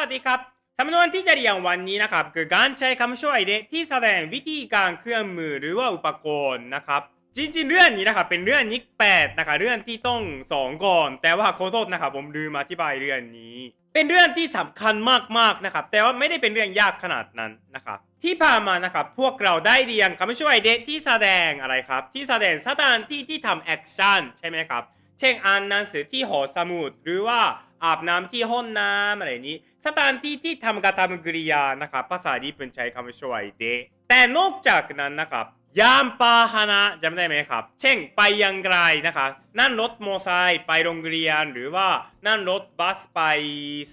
วัสดีครับ สำนวนที่จะเรียนวันนี้นะครับ คือการใช้คำช่วยเดที่แสดงวิธีการเครื่องมือหรือว่าอุปกรณ์นะครับ จริงๆ เรื่องนี้นะครับเป็นเรื่องนิกแปดนะครับเรื่องที่ต้องสองก่อน แต่ว่าขอโทษนะครับผมลืมอธิบายเรื่องนี้ เป็นเรื่องที่สำคัญมากๆนะครับ แต่ว่าไม่ได้เป็นเรื่องยากขนาดนั้นนะครับที่ผ่านมานะครับพวกเราได้เรียนคำช่วยเดที่แสดงอะไรครับ ที่แสดงสถานที่ที่ทำแอคชั่นใช่ไหมครับ เช่นอ่านหนังสือที่หอสมุดหรือว่า อาบน้ำที่ห้องน้ำอะไรนี้ สถานที่ที่ทำกระทำกริยานะครับภาษาญี่ปุ่นใช้คำช่วยเดแต่นอกจากนั้นนะครับยามพาหนะจำได้ไหมครับ เช่นไปยังไกลนะครับนั่งรถมอไซค์ไปโรงเรียนหรือว่านั่งรถบัสไป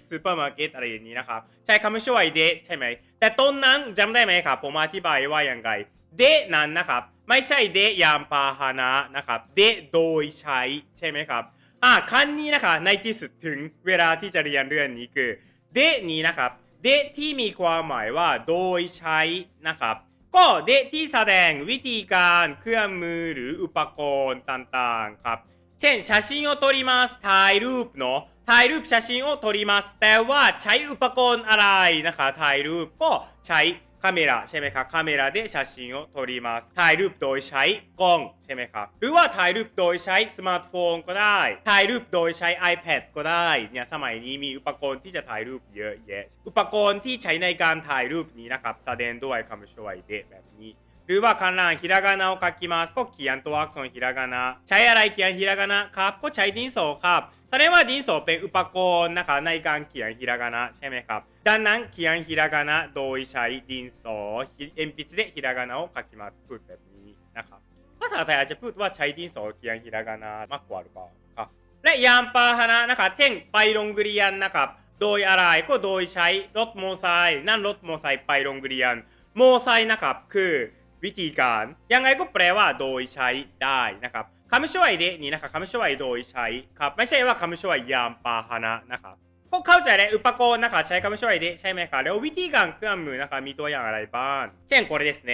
ซูเปอร์มาร์เก็ตอะไรอย่างนี้นะครับ ใช้คำช่วยเดใช่ไหม แต่ต้นนั้นจำได้ไหมครับ ผมอธิบายว่ายังไงเดนั้นนะครับ ไม่ใช่เดยามพาหนะนะครับ เดโดยใช้ใช่ไหมครับ อ่ะครั้งนี้นะคะในที่สุดถึงเวลาที่จะเรียนเรื่องนี้คือ เดนี้นะครับ เดที่มีความหมายว่าโดยใช้นะครับ ก็เดที่แสดงวิธีการเครื่องมือหรืออุปกรณ์ต่างๆครับ เช่น写真を撮りますถ่ายรูปเนาะถ่ายรูป写真を撮りますแต่ว่าใช้อุปกรณ์อะไรนะคะถ่ายรูปก็ใช้ カメラใช่ไหมครับカメラで写真を撮りますถ่ายรูปโดยใช้กล้องใช่ไหมครับ หรือว่าถ่ายรูปโดยใช้สมาร์ทโฟนก็ได้ ถ่ายรูปโดยใช้ iPad ก็ได้เนี่ยสมัยนี้มีอุปกรณ์ที่จะถ่ายรูปเยอะแยะ อุปกรณ์ที่ใช้ในการถ่ายรูปนี้นะครับแสดงด้วยคำช่วยเดะแบบนี้ ルーバー観覧、ひらがなを書きます。コッキーアントワークソン、ひらがな。チャイアライキアン、ひらがな。カッコチャイディンソー、カープ。それはディンソー、ペ、ウパコー、ナカ、ナイカン、キアン、ひらがな。シェメカープ。ダンナン、キアン、ひらがな。同意シャイ、ディンソー。鉛筆でひらがなを書きます。プーペミ、ナカ。パサラタイアチェプートはチャイディンソー、キアン、ひらがな。マッコアルバー。カップ。ヤンパーハナ、ナカ、テン、パイロングリアン、ナカ。同意アライ、コ、同意シャイ、ロットモーサイ、ナンロットモーサイ、パイロングリアン。モーサイ、ナカ、クー。 งรถมอเตอร์ไซค์ไปโรงเรียน มอเตอร์ไซค์นะครับคือวิธีการ ยังไงก็แปลว่าโดยใช้ได้นะครับคำช่วยเดนี้นะครับคำช่วยโดยใช้ครับไม่ใช่ว่าคำช่วยยามพาหนะนะครับก็เข้าใจแล้วอุปกรณ์นะครับใช้คำช่วยเดใช่ไหมครับแล้ววิธีการเครื่องมือนะครับมีตัวอย่างอะไรบ้างเช่นこれですね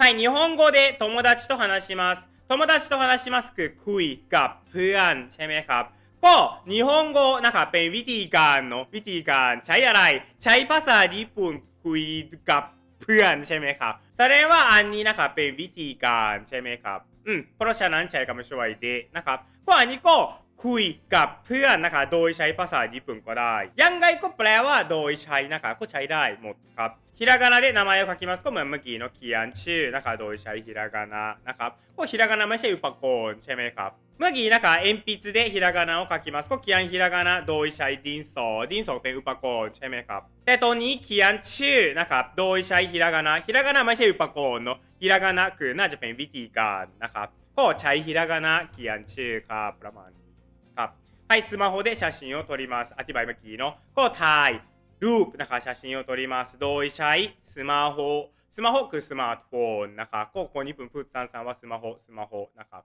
はい日本語で友達と話します友達と話しますคือคุยกับเพื่อนใช่ไหมครับ ก็นิฮงโกนะครับเป็นวิธีการเนาะวิธีการใช้อะไร ใช้ภาษาญี่ปุ่นคุยกับ เพื่อนใช่ไหมครับแสดงว่าอันนี้นะครับเป็นวิธีการใช่ไหมครับอืมเพราะฉะนั้นใช้คำช่วยเดนะครับเพราะอันนี้ก็ คุยกับเพื่อนนะคะโดยใช้ภาษาญี่ปุ่นก็ได้ ยังไงก็แปลว่าโดยใช้นะคะก็ใช้ได้หมดครับひらがなで名前を書きますก็เหมือนเมื่อกี้เนาะเขียนชื่อนะคะโดยใช้ひらがなนะครับก็ひらがなไม่ใช่อุปกรณ์ใช่ไหมครับ เมื่อกี้นะคะ鉛筆でひらがなを書きますก็เขียนひらがなโดยใช้ดินสอดินสอเป็นอุปกรณ์ใช่ไหมครับ แต่ตอนนี้เขียนชื่อนะครับโดยใช้ひらがなひらがなไม่ใช่อุปกรณ์เนาะひらがなคือน่าจะเป็นวิธีการนะครับก็ใช้ひらがなเขียนชื่อครับประมาณนี้ครับ はい、スマホで写真を撮ります。アティバイマキーの答え。ループだか写真を撮ります。同意者い、スマホ。スマホくスマートフォン。なんか、ここに分、プぷツさんさんはスマホ、スマホ。なんか、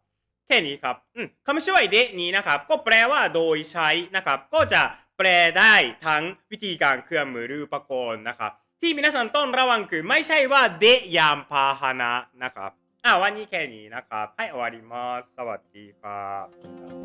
ケニーカップ。うん。カムシュワイで、に、なんか、こプレは同意者い。なんか、こじゃ、プレダイ、タン、ビティガン、クアム、ルーパコーン。なんか、ティー皆さん、トン、ラワンク、マイシャイは、で、ヤンパーハナ。なんか、あ、ワニケニー、なんか、はい、終わります。サワティーカー。